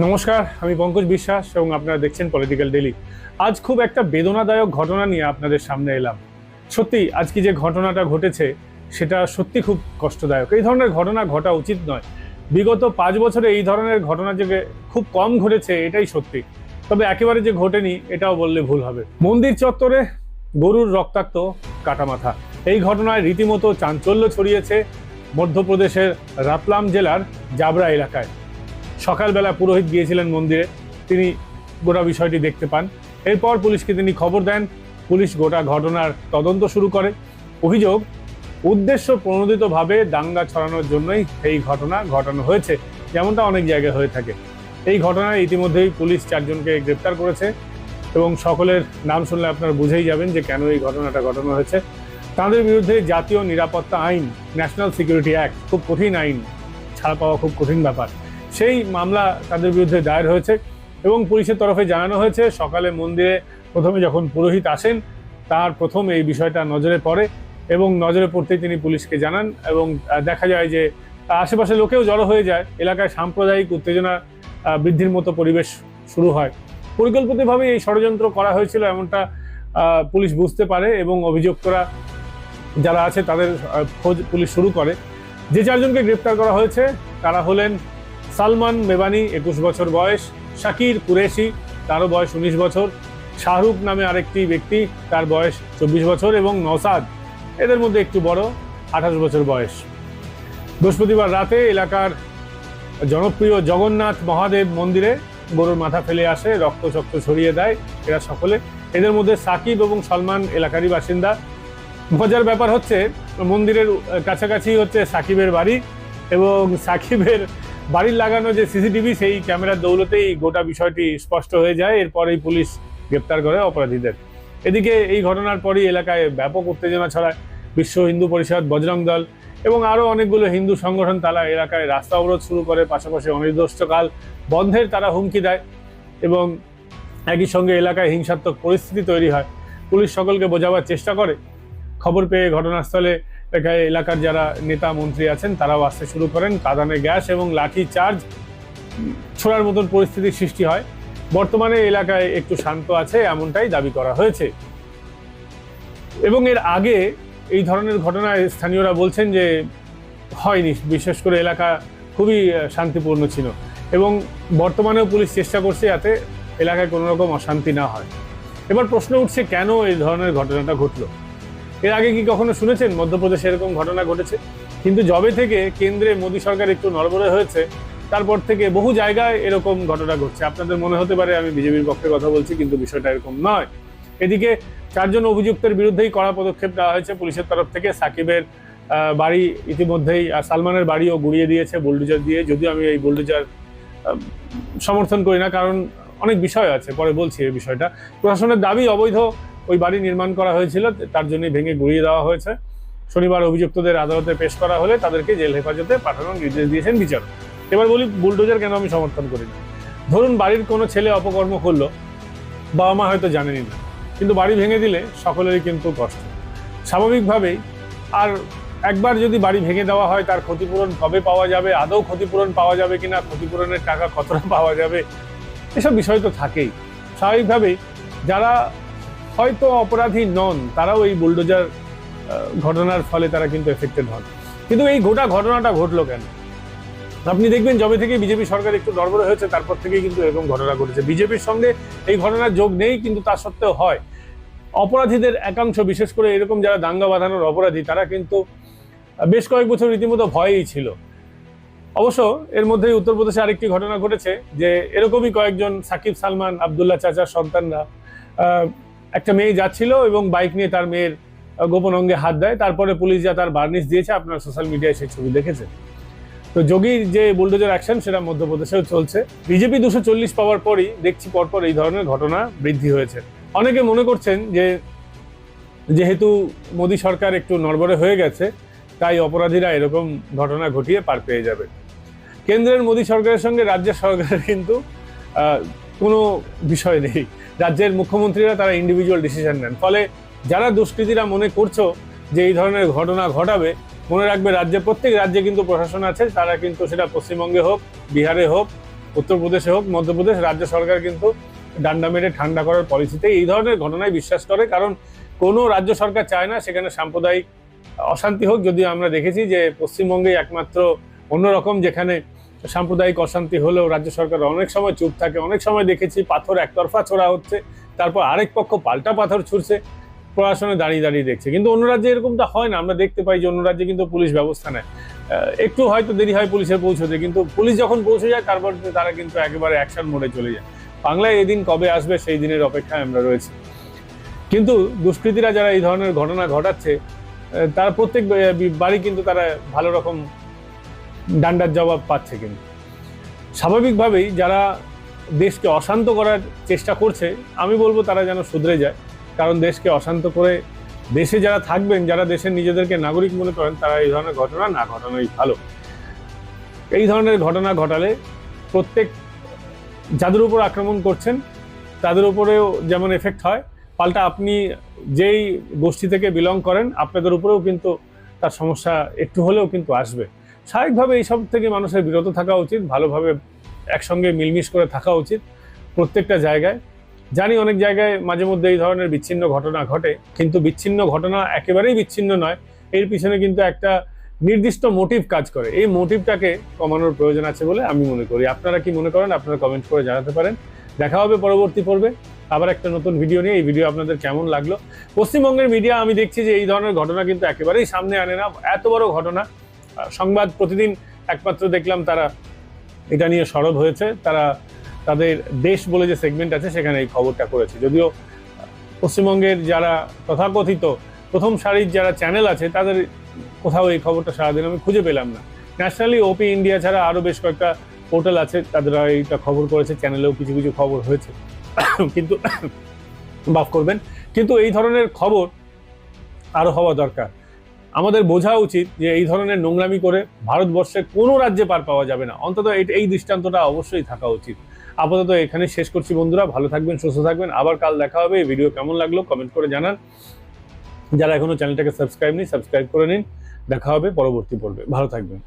নমস্কার, আমি পঙ্কজ বিশ্বাস এবং আপনারা দেখছেন পলিটিক্যাল ডেলি আজ খুব একটা বেদনাদায়ক ঘটনা নিয়ে আপনাদের সামনে এলাম। সত্যি, আজকে যে ঘটনাটা ঘটেছে, সেটা সত্যি খুব কষ্টদায়ক। এই ধরনের ঘটনা ঘটা উচিত নয়। বিগত পাঁচ বছরে এই ধরনের ঘটনা যে খুব কম ঘটেছে, এটাই সত্যি। তবে একেবারে যে ঘটেনি, এটাও বললে ভুল হবে। মন্দির চত্বরে গরুর রক্তাক্ত কাটামাথা। এই ঘটনায় রীতিমতো চাঞ্চল্য ছড়িয়েছে মধ্যপ্রদেশের রাতলাম জেলার জাবরা এলাকায়। সকালবেলা পুরোহিত গিয়েছিলেন মন্দিরে। তিনি গোটা বিষয়টি দেখতে পান। এরপর পুলিশকে তিনি খবর দেন। পুলিশ গোটা ঘটনার তদন্ত শুরু করে। অভিযোগ, উদ্দেশ্য প্রণোদিতভাবে দাঙ্গা ছড়ানোর জন্যই এই ঘটনা ঘটানো হয়েছে, যেমনটা অনেক জায়গায় হয়ে থাকে। এই ঘটনায় ইতিমধ্যেই পুলিশ চারজনকে গ্রেপ্তার করেছে এবং সকলের নাম শুনলে আপনারা বুঝেই যাবেন যে কেন এই ঘটনাটা ঘটানো হয়েছে। তাদের বিরুদ্ধে জাতীয় নিরাপত্তা আইন, ন্যাশনাল সিকিউরিটি অ্যাক্ট, খুব কঠিন আইন, ছাড়া পাওয়া খুব কঠিন ব্যাপার। সেই মামলা তাদের বিরুদ্ধে দায়ের হয়েছে এবং পুলিশের তরফে জানানো হয়েছে, সকালে মন্দিরে প্রথমে যখন পুরোহিত আসেন, তার প্রথম এই বিষয়টা নজরে পড়ে এবং নজরে পড়তেই তিনি পুলিশকে জানান এবং দেখা যায় যে আশেপাশে লোকেও জড়ো হয়ে যায়। এলাকায় সাম্প্রদায়িক উত্তেজনা বৃদ্ধির মতো পরিবেশ শুরু হয়। পরিকল্পিতভাবে এই ষড়যন্ত্র করা হয়েছিল এমনটা পুলিশ বুঝতে পারে এবং অভিযুক্তরা যারা আছে তাদের খোঁজ পুলিশ শুরু করে। যে চারজনকে গ্রেপ্তার করা হয়েছে, তারা হলেন সালমান মেবানি একুশ বছর বয়স, শাকির কুরেশি তারও বয়স উনিশ বছর, শাহরুখ নামে আরেকটি ব্যক্তি তার বয়স চব্বিশ বছর এবং নসাদ এদের মধ্যে একটু বড়, আঠাশ বছর বয়স। বৃহস্পতিবার রাতে এলাকার জনপ্রিয় জগন্নাথ মহাদেব মন্দিরে গরুর মাথা ফেলে আসে রক্ত চক্ত ছড়িয়ে দেয় এরা সকলে। এদের মধ্যে সাকিব এবং সলমান এলাকারই বাসিন্দা। মজার ব্যাপার হচ্ছে, মন্দিরের কাছাকাছি হচ্ছে সাকিবের বাড়ি এবং সাকিবের বাড়ির লাগানো যে সিসিটিভি, সেই ক্যামেরার দৌলতেই গোটা বিষয়টি স্পষ্ট হয়ে যায়। এরপরেই পুলিশ গ্রেপ্তার করে অপরাধীদের। এদিকে এই ঘটনার পরই এলাকায় ব্যাপক উত্তেজনা ছড়ায় বিশ্ব হিন্দু পরিষদ, বজরং দল এবং আরও অনেকগুলো হিন্দু সংগঠন তারা এলাকায় রাস্তা অবরোধ শুরু করে। পাশাপাশি অনির্দিষ্টকাল বন্ধের তারা হুমকি দেয় এবং একই সঙ্গে এলাকায় হিংসাত্মক পরিস্থিতি তৈরি হয়। পুলিশ সকলকে বোঝাবার চেষ্টা করে। খবর পেয়ে ঘটনাস্থলে এলাকার যারা নেতা, মন্ত্রী আছেন, তারাও আসতে শুরু করেন। কাদানে গ্যাস এবং লাঠি চার্জ ছোড়ার মতন পরিস্থিতির সৃষ্টি হয়। বর্তমানে এলাকায় একটু শান্ত আছে, এমনটাই দাবি করা হয়েছে। এবং এর আগে এই ধরনের ঘটনায় স্থানীয়রা বলছেন যে হয়নি, বিশেষ করে এলাকা খুবই শান্তিপূর্ণ ছিল। এবং বর্তমানেও পুলিশ চেষ্টা করছে যাতে এলাকায় কোনো রকম অশান্তি না হয়। এবার প্রশ্ন উঠছে, কেন এই ধরনের ঘটনাটা ঘটলো? এর আগে কি কখনো শুনেছেন মধ্যপ্রদেশে এরকম ঘটনা ঘটেছে? কিন্তু জবে থেকে কেন্দ্রে মোদী সরকার একটু নড়বড়ে হয়েছে, তারপর থেকে বহু জায়গায় এরকম ঘটনা ঘটছে। আপনাদের মনে হতে পারে আমি বিজেপির পক্ষে কথা বলছি, কিন্তু বিষয়টা এরকম নয়। এদিকে চারজন অভিযুক্তের বিরুদ্ধেই কড়া পদক্ষেপ নেওয়া হয়েছে পুলিশের তরফ থেকে। সাকিবের বাড়ি ইতিমধ্যেই সালমানের বাড়িও গুড়িয়ে দিয়েছে বুলডোজার দিয়ে। যদিও আমি এই বুলডোজার সমর্থন করি না, কারণ অনেক বিষয় আছে, পরে বলছি এই বিষয়টা। প্রশাসনের দাবি অবৈধ ওই বাড়ি নির্মাণ করা হয়েছিল, তার জন্যই ভেঙে গুড়িয়ে দেওয়া হয়েছে। শনিবার অভিযুক্তদের আদালতে পেশ করা হলে তাদেরকে জেল হেফাজতে পাঠানোর নির্দেশ দিয়েছেন বিচারক। এবার বলি, বুলডোজার কেন আমি সমর্থন করি না ধরুন বাড়ির কোনো ছেলে অপকর্ম করল, বাবা মা হয়তো জানেনই না। কিন্তু বাড়ি ভেঙে দিলে সকলেরই কিন্তু কষ্ট। স্বাভাবিকভাবেই আর একবার যদি বাড়ি ভেঙে দেওয়া হয়, তার ক্ষতিপূরণ কবে পাওয়া যাবে, আদৌ ক্ষতিপূরণ পাওয়া যাবে কি না ক্ষতিপূরণের টাকা কতটা পাওয়া যাবে, এসব বিষয় তো থাকেই। স্বাভাবিকভাবেই যারা হয়তো অপরাধী নন, তারাও এই বুলডোজার ঘটনার ফলে তারা কিন্তু এফেক্টেড হন। কিন্তু এই গোটা ঘটনাটা ঘটলো কেন? আপনি দেখবেন যবে থেকে বিজেপি সরকার একটু নড়বড়ে হয়েছে, তারপর থেকেই কিন্তু এরকম ঘটনা ঘটেছে। বিজেপির সঙ্গে এই ঘটনার যোগ নেই, কিন্তু তা সত্ত্বেও হয়। অপরাধীদের একাংশ, বিশেষ করে এরকম যারা দাঙ্গা বাঁধানোর অপরাধী, তারা কিন্তু বেশ কয়েক বছর রীতিমতো ভয়েই ছিল। অবশ্য এর মধ্যেই উত্তরপ্রদেশে আরেকটি ঘটনা ঘটেছে যে, এরকমই কয়েকজন সাকিব সালমান, আবদুল্লাহ চাচার সন্তানরা একটা মেয়ে যাচ্ছিল এবং বাইক নিয়ে তার মেয়ের গোপন অঙ্গে হাত দেয়। তারপরে পুলিশ যা তার বার্নিশ দিয়েছে, আপনারা সোশ্যাল মিডিয়ায় সেই ছবি দেখেছেন। তো যোগীর যে বুলডোজার অ্যাকশন, সেটা মধ্যপ্রদেশেও চলছে। বিজেপি দুশো চল্লিশ পাওয়ার পরই দেখছি পরপর এই ধরনের ঘটনা বৃদ্ধি হয়েছে। অনেকে মনে করছেন যে, যেহেতু মোদী সরকার একটু নড়বড়ে হয়ে গেছে, তাই অপরাধীরা এরকম ঘটনা ঘটিয়ে পার পেয়ে যাবে। কেন্দ্রের মোদী সরকারের সঙ্গে রাজ্যের সরকারের কিন্তু কোনো বিষয় নেই। রাজ্যের মুখ্যমন্ত্রীরা তারা ইন্ডিভিজুয়াল ডিসিশন নেন। ফলে যারা দুষ্কৃতীরা মনে করছ যে এই ধরনের ঘটনা ঘটাবে, মনে রাখবে রাজ্যে, প্রত্যেক রাজ্যে কিন্তু প্রশাসন আছে, তারা কিন্তু সেটা পশ্চিমবঙ্গে হোক, বিহারে হোক, উত্তরপ্রদেশে হোক, মধ্যপ্রদেশ, রাজ্য সরকার কিন্তু ডান্ডা মেরে ঠান্ডা করার পলিসিতে এই ধরনের ঘটনায় বিশ্বাস করে। কারণ কোনো রাজ্য সরকার চায় না সেখানে সাম্প্রদায়িক অশান্তি হোক। যদিও আমরা দেখেছি যে পশ্চিমবঙ্গে একমাত্র অন্যরকম যেখানে সাম্প্রদায়িক অশান্তি হলেও রাজ্য সরকার অনেক সময় চুপ থাকে, অনেক সময় দেখেছি পাথর একতরফা ছোড়া হচ্ছে, তারপর আরেক পক্ষ পাল্টা পাথর ছুড়ছে, প্রশাসনে দাঁড়িয়ে দাঁড়িয়ে দেখছে। কিন্তু অন্য রাজ্যে এরকমটা হয় না, আমরা দেখতে পাই যে অন্য রাজ্যে কিন্তু পুলিশ ব্যবস্থা নেয়। একটু হয়তো দেরি হয় পুলিশের পৌঁছতে, কিন্তু পুলিশ যখন পৌঁছে যায়, তারপর তারা কিন্তু একেবারে অ্যাকশন মোডে চলে যায়। বাংলায় এদিন কবে আসবে সেই দিনের অপেক্ষায় আমরা রয়েছি। কিন্তু দুষ্কৃতীরা যারা এই ধরনের ঘটনা ঘটাচ্ছে তারা প্রত্যেক বাড়ি কিন্তু তারা ভালো রকম ডান্ডার জবাব পাচ্ছে কিন্তু। স্বাভাবিকভাবেই যারা দেশকে অশান্ত করার চেষ্টা করছে, আমি বলব তারা যেন শুধরে যায়। কারণ দেশকে অশান্ত করে দেশে যারা থাকবেন, যারা দেশের নিজেদেরকে নাগরিক মনে করেন, তারা এই ধরনের ঘটনা না ঘটানোই ভালো। এই ধরনের ঘটনা ঘটালে প্রত্যেক যাদের উপর আক্রমণ করছেন, তাদের উপরেও যেমন এফেক্ট হয়, পাল্টা আপনি যেই গোষ্ঠী থেকে বিলং করেন, আপনাদের উপরেও কিন্তু তার সমস্যা একটু হলেও কিন্তু আসবে। স্বাভাবিকভাবে এইসব থেকে মানুষের বিরত থাকা উচিত, ভালোভাবে একসঙ্গে মিলমিশ করে থাকা উচিত প্রত্যেকটা জায়গায়। জানি অনেক জায়গায় মাঝে মধ্যে এই ধরনের বিচ্ছিন্ন ঘটনা ঘটে, কিন্তু বিচ্ছিন্ন ঘটনা একেবারেই বিচ্ছিন্ন নয়। এর পিছনে কিন্তু একটা নির্দিষ্ট মোটিভ কাজ করে। এই মোটিভটাকে কমানোর প্রয়োজন আছে বলে আমি মনে করি। আপনারা কি মনে করেন? আপনারা কমেন্ট করে জানাতে পারেন। দেখা হবে পরবর্তী পর্বে। আবার একটা নতুন ভিডিও নিয়ে। এই ভিডিও আপনাদের কেমন লাগল? পশ্চিমবঙ্গের মিডিয়া আমি দেখছি যে এই ধরনের ঘটনা কিন্তু একেবারেই সামনে আনে না। এত বড় ঘটনা। সংবাদ প্রতিদিন একমাত্র দেখলাম তারা এটা নিয়ে সরব হয়েছে। তারা তাদের দেশ বলে যে সেগমেন্ট আছে, সেখানে এই খবরটা করেছে। যদিও পশ্চিমবঙ্গের যারা তথাকথিত প্রথম সারির যারা চ্যানেল আছে, তাদের কোথাও এই খবরটা সারাদিন আমি খুঁজে পেলাম না। ন্যাশনালি ওপি ইন্ডিয়া ছাড়া আরও বেশ কয়েকটা পোর্টাল আছে, তাদের এইটা খবর করেছে চ্যানেলেও কিছু কিছু খবর হয়েছে। কিন্তু মাফ করবেন। কিন্তু এই ধরনের খবর আরও হওয়া দরকার। আমাদের বোঝা উচিত যে এই ধরনের নোংরামি করে ভারতবর্ষে কোনো রাজ্যে পার পাওয়া যাবে না। অন্তত এই- দৃষ্টান্তটা অবশ্যই থাকা উচিত। আপাতত এখানে শেষ করছি বন্ধুরা, ভালো থাকবেন, সুস্থ থাকবেন। আবার কাল দেখা হবে। এই ভিডিও কেমন লাগল কমেন্ট করে জানান। যারা এখনও চ্যানেলটাকে সাবস্ক্রাইব নেই, সাবস্ক্রাইব করে নিন। দেখা হবে পরবর্তী পর্বে। ভালো থাকবেন।